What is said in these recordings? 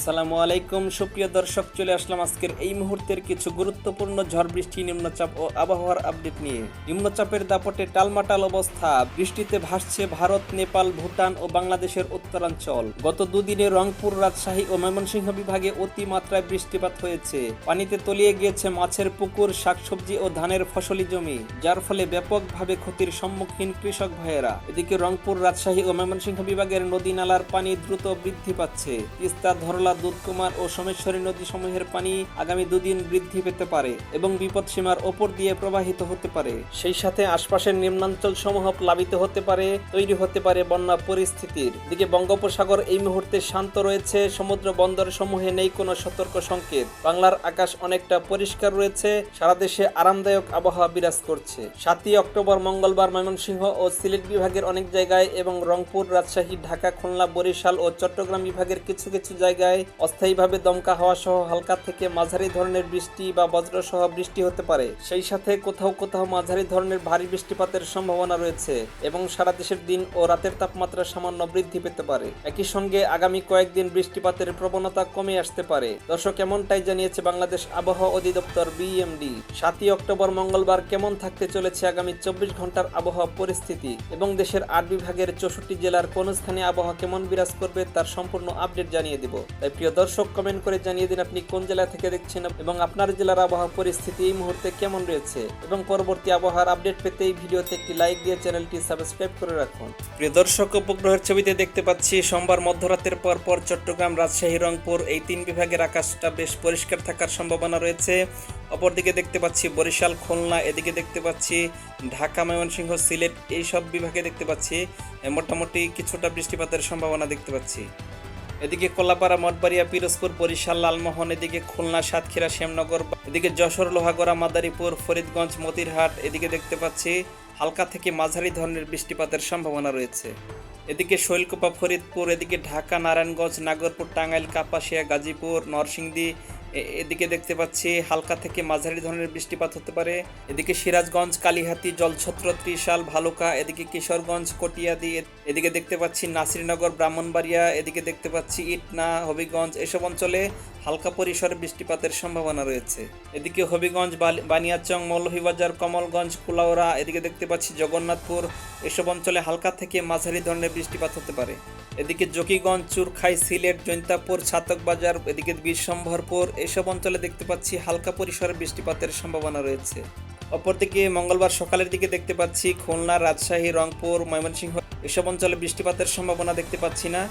আসসালামু আলাইকুম। সুপ্রিয় দর্শক, চলে আসলাম আজকের এই মুহূর্তের কিছু গুরুত্বপূর্ণ ঝড় বৃষ্টি, নিম্নচাপ ও আবহাওয়ার আপডেট নিয়ে। নিম্নচাপের দাপটে টালমাটাল অবস্থা। বৃষ্টিতে ভাসছে ভারত, নেপাল, ভুটান ও বাংলাদেশের উত্তরাঞ্চল। গত দুদিনে রংপুর, রাজশাহী ও ময়মনসিংহ বিভাগে অতিমাত্রায় বৃষ্টিপাত হয়েছে। পানিতে তলিয়ে গিয়েছে মাছের পুকুর, শাকসবজি ও ধানের ফসলি জমি, যার ফলে ব্যাপকভাবে ক্ষতির সম্মুখীন কৃষক ভাইয়েরা। এদিকে রংপুর, রাজশাহী ও ময়মনসিংহ বিভাগের নদী নালার পানি দ্রুত বৃদ্ধি পাচ্ছে। তিস্তা, ধরলা দুধকুমার ও সোমেশ্বরী নদী সমূহের পানি আগামী দুদিন বৃদ্ধি পেতে পারে এবং বিপদসীমার ওপর দিয়ে প্রবাহিত হতে পারে। সেই সাথে আশপাশের নিম্নাঞ্চল সমূহ প্লাবিত হতে পারে, তৈরি হতে পারে বন্যা পরিস্থিতির। দিকে বঙ্গোপসাগর এই মুহূর্তে শান্ত রয়েছে, সমুদ্র বন্দর সমূহে নেই কোনো সতর্ক সংকেত। বাংলার আকাশ অনেকটা পরিষ্কার রয়েছে, সারা দেশে আরামদায়ক আবহাওয়া বিরাজ করছে। সাতই অক্টোবর মঙ্গলবার ময়মনসিংহ ও সিলেট বিভাগের অনেক জায়গায় এবং রংপুর, রাজশাহী, ঢাকা, খুলনা, বরিশাল ও চট্টগ্রাম বিভাগের কিছু কিছু জায়গায় অস্থায়ীভাবে দমকা হাওয়া সহ হালকা থেকে মাঝারি ধরনের বৃষ্টি বা বজ্র সহ বৃষ্টি হতে পারে। সেই সাথে কোথাও কোথাও মাঝারি ধরনের ভারী বৃষ্টিপাতের সম্ভাবনা রয়েছে এবং সারা দেশের দিন ও রাতের তাপমাত্রা সামান্য বৃদ্ধি পেতে পারে। একই সঙ্গে আগামী কয়েকদিন বৃষ্টিপাতের প্রবণতা কমে আসতে পারে। দর্শক, এমনটাই জানিয়েছে বাংলাদেশ আবহাওয়া অধিদপ্তর বিএমডি। সাতই অক্টোবর মঙ্গলবার কেমন থাকতে চলেছে আগামী চব্বিশ ঘণ্টার আবহাওয়া পরিস্থিতি এবং দেশের আট বিভাগের চৌষট্টি জেলার কোন স্থানে আবহাওয়া কেমন বিরাজ করবে তার সম্পূর্ণ আপডেট জানিয়ে দিব। তাই প্রিয় দর্শক কমেন্ট করে জানিয়ে দিন আপনি কোন জেলা থেকে দেখছেন এবং আপনার জেলার আবহাওয়া পরিস্থিতি এই মুহূর্তে কেমন রয়েছে এবং পরবর্তী আবহাওয়ার আপডেট পেতে এই ভিডিওতে একটি লাইক দিয়ে চ্যানেলটি সাবস্ক্রাইব করে রাখুন। প্রিয় দর্শক, উপগ্রহের ছবিতে দেখতে পাচ্ছি, সোমবার মধ্যরাতের পর পর চট্টগ্রাম, রাজশাহী, রংপুর এই তিন বিভাগের আকাশটা বেশ পরিষ্কার থাকার সম্ভাবনা রয়েছে। অপরদিকে দেখতে পাচ্ছি বরিশাল, খুলনা, এদিকে দেখতে পাচ্ছি ঢাকা, ময়মনসিংহ, সিলেট এই সব বিভাগে দেখতে পাচ্ছি। মোটামুটি কিছুটা বৃষ্টিপাতের সম্ভাবনা দেখতে পাচ্ছি। এদিকে কোলাপাড়া, মঠবাড়িয়া, পিরোজপুর, বরিশাল, লালমোহন, এদিকে খুলনা, সাতক্ষীরা, শ্যামনগর, এদিকে যশোর, লোহাগড়া, মাদারীপুর, ফরিদগঞ্জ, মতিরহাট, এদিকে দেখতে পাচ্ছি হালকা থেকে মাঝারি ধরনের বৃষ্টিপাতের সম্ভাবনা রয়েছে। এদিকে শৈলকুপা, ফরিদপুর, এদিকে ঢাকা, নারায়ণগঞ্জ, নাগরপুর, টাঙ্গাইল, কাপাসিয়া, গাজীপুর, নরসিংদী এদিকে দেখতে পাচ্ছি হালকা থেকে মাঝারি ধরনের বৃষ্টিপাত হতে পারে। এদিকে সিরাজগঞ্জ, কালীহাতি, জলছত্র, ত্রিশাল, ভালুকা, এদিকে কিশোরগঞ্জ, কটিয়াদি এদিকে দেখতে পাচ্ছি নাসিরনগর, ব্রাহ্মণবাড়িয়া, এদিকে দেখতে পাচ্ছি ইটনা, হবিগঞ্জ এসব অঞ্চলে হালকা পরিসরে বৃষ্টিপাতের সম্ভাবনা রয়েছে। এদিকে হবিগঞ্জ বানিয়াচং, মৌলভীবাজার, কমলগঞ্জ কুলাউড়া এদিকে দেখতে পাচ্ছি জগন্নাথপুর এসব অঞ্চলে হালকা থেকে মাঝারি ধরনের বৃষ্টিপাত হতে পারে। এদিকে জকিগঞ্জ, চুরখাই, সিলেট, জৈন্তাপুর, ছাতকবাজার, এদিকে বিশ্বম্ভরপুর এসব অঞ্চলে দেখতে পাচ্ছি হালকা পরিসরে বৃষ্টিপাতের সম্ভাবনা রয়েছে। অপরদিকে মঙ্গলবার সকালের দিকে দেখতে পাচ্ছি খুলনা, রাজশাহী, রংপুর, ময়মনসিংহ এসব অঞ্চলে বৃষ্টিপাতের সম্ভাবনা দেখতে পাচ্ছি না।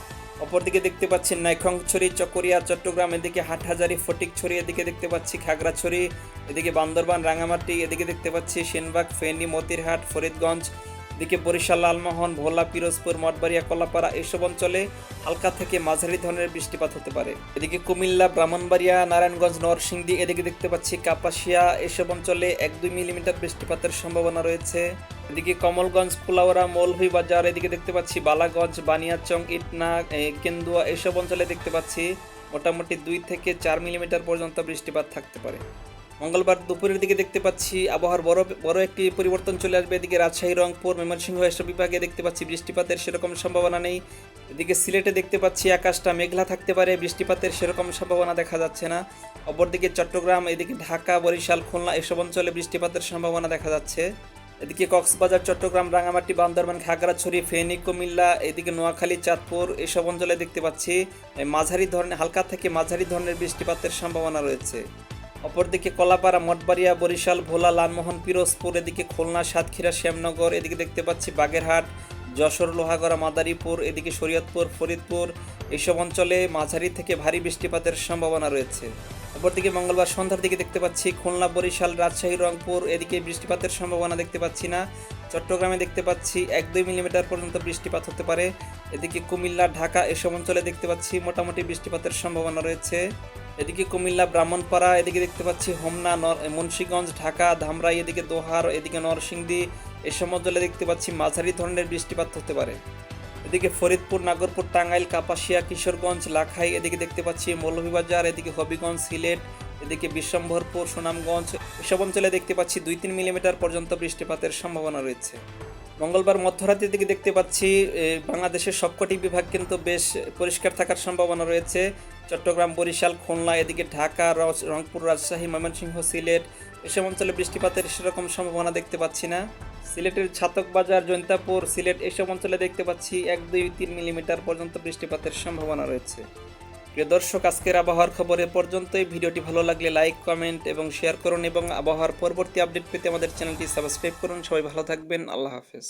অপরদিকে দেখতে পাচ্ছি নাইখংছড়ি, চকরিয়া, চট্টগ্রাম, এদিকে হাটহাজারি, ফটিকছড়ি, এদিকে দেখতে পাচ্ছি খাগড়াছড়ি, এদিকে বান্দরবান, রাঙামাটি, এদিকে দেখতে পাচ্ছি সেনবাগ, ফেনী, মতিরহাট, ফরিদগঞ্জ এদিকে বরিশাল, লালমোহন, ভোলা, পিরোজপুর, মঠবাড়িয়া, কলাপাড়া এসব অঞ্চলে হালকা থেকে মাঝারি ধরনের বৃষ্টিপাত হতে পারে। এদিকে কুমিল্লা, ব্রাহ্মণবাড়িয়া, নারায়ণগঞ্জ, নরসিংদী, এদিকে দেখতে পাচ্ছি কাপাসিয়া এসব অঞ্চলে এক দুই মিলিমিটার বৃষ্টিপাতের সম্ভাবনা রয়েছে। এদিকে কমলগঞ্জ কুলাউড়া মৌলভীবাজার, এদিকে দেখতে পাচ্ছি বালাগঞ্জ, বানিয়াচং, ইটনা কেন্দুয়া এসব অঞ্চলে দেখতে পাচ্ছি মোটামুটি দুই থেকে চার মিলিমিটার পর্যন্ত বৃষ্টিপাত থাকতে পারে। মঙ্গলবার দুপুরের দিকে দেখতে পাচ্ছি আবহাওয়ার বড় বড় একটি পরিবর্তন চলে আসবে। এদিকে রাজশাহী, রংপুর, ময়মনসিংহ, এসব বিভাগে দেখতে পাচ্ছি বৃষ্টিপাতের সেরকম সম্ভাবনা নেই। এদিকে সিলেটে দেখতে পাচ্ছি আকাশটা মেঘলা থাকতে পারে, বৃষ্টিপাতের সেরকম সম্ভাবনা দেখা যাচ্ছে না। অপরদিকে চট্টগ্রাম, এদিকে ঢাকা, বরিশাল, খুলনা এসব অঞ্চলে বৃষ্টিপাতের সম্ভাবনা দেখা যাচ্ছে। এদিকে কক্সবাজার, চট্টগ্রাম রাঙামাটি বান্দরবান, খাগড়াছড়ি, ফেনী, কুমিল্লা, এদিকে নোয়াখালী, চাঁদপুর এসব অঞ্চলে দেখতে পাচ্ছি। মাঝারি ধরনের, হালকা থেকে মাঝারি ধরনের বৃষ্টিপাতের সম্ভাবনা রয়েছে। অপরদিকে কলাপাড়া, মঠবাড়িয়া, বরিশাল, ভোলা, লালমোহন, পিরোজপুর, এদিকে খুলনা, সাতক্ষীরা, শ্যামনগর, এদিকে দেখতে পাচ্ছি বাগেরহাট, যশোর, লোহাগড়া, মাদারীপুর, এদিকে শরীয়তপুর, ফরিদপুর, এইসব অঞ্চলে মাঝারি থেকে ভারী বৃষ্টিপাতের সম্ভাবনা রয়েছে। অপরদিকে মঙ্গলবার সন্ধ্যার দিকে দেখতে পাচ্ছি খুলনা, বরিশাল, রাজশাহী, রংপুর, এদিকে বৃষ্টিপাতের সম্ভাবনা দেখতে পাচ্ছি না। চট্টগ্রামে দেখতে পাচ্ছি এক দুই মিলিমিটার পর্যন্ত বৃষ্টিপাত হতে পারে। এদিকে কুমিল্লা, ঢাকা, এসব অঞ্চলে দেখতে পাচ্ছি মোটামুটি বৃষ্টিপাতের সম্ভাবনা রয়েছে। এদিকে কুমিল্লা, ব্রাহ্মণপাড়া, এদিকে দেখতে পাচ্ছি হোমনা মুন্সিগঞ্জ, ঢাকা, ধামরাই, এদিকে দোহার, এদিকে নরসিংদী এসব অঞ্চলে দেখতে পাচ্ছি মাঝারি ধরনের বৃষ্টিপাত হতে পারে। এদিকে ফরিদপুর, নাগরপুর, টাঙ্গাইল, কাপাসিয়া, কিশোরগঞ্জ, লাখাই, এদিকে দেখতে পাচ্ছি মৌলভীবাজার, এদিকে হবিগঞ্জ, সিলেট, এদিকে বিশ্বম্ভরপুর, সুনামগঞ্জ, এসব অঞ্চলে দেখতে পাচ্ছি দুই তিন মিলিমিটার পর্যন্ত বৃষ্টিপাতের সম্ভাবনা রয়েছে। মঙ্গলবার মধ্যরাতের দিকে দেখতে পাচ্ছি বাংলাদেশের সবকটি বিভাগ কিন্তু বেশ পরিষ্কার থাকার সম্ভাবনা রয়েছে। চট্টগ্রাম, বরিশাল, খুলনা, এদিকে ঢাকা রংপুর, রাজশাহী, ময়মনসিংহ, সিলেট। এসব অঞ্চলে বৃষ্টিপাতের সেরকম সম্ভাবনা দেখতে পাচ্ছি না। সিলেটের ছাতক বাজার জৈন্তাপুর, সিলেট এসব অঞ্চলে দেখতে পাচ্ছি এক, দুই, তিন মিলিমিটার পর্যন্ত বৃষ্টিপাতের সম্ভাবনা রয়েছে। প্রিয় দর্শক, আজকের আবহাওয়ার খবর এ পর্যন্তই। ভিডিওটি ভালো লাগলে লাইক, কমেন্ট এবং শেয়ার করুন এবং আবহাওয়ার পরবর্তী আপডেট পেতে আমাদের চ্যানেলটি সাবস্ক্রাইব করুন। সবাই ভালো থাকবেন। আল্লাহ হাফেজ।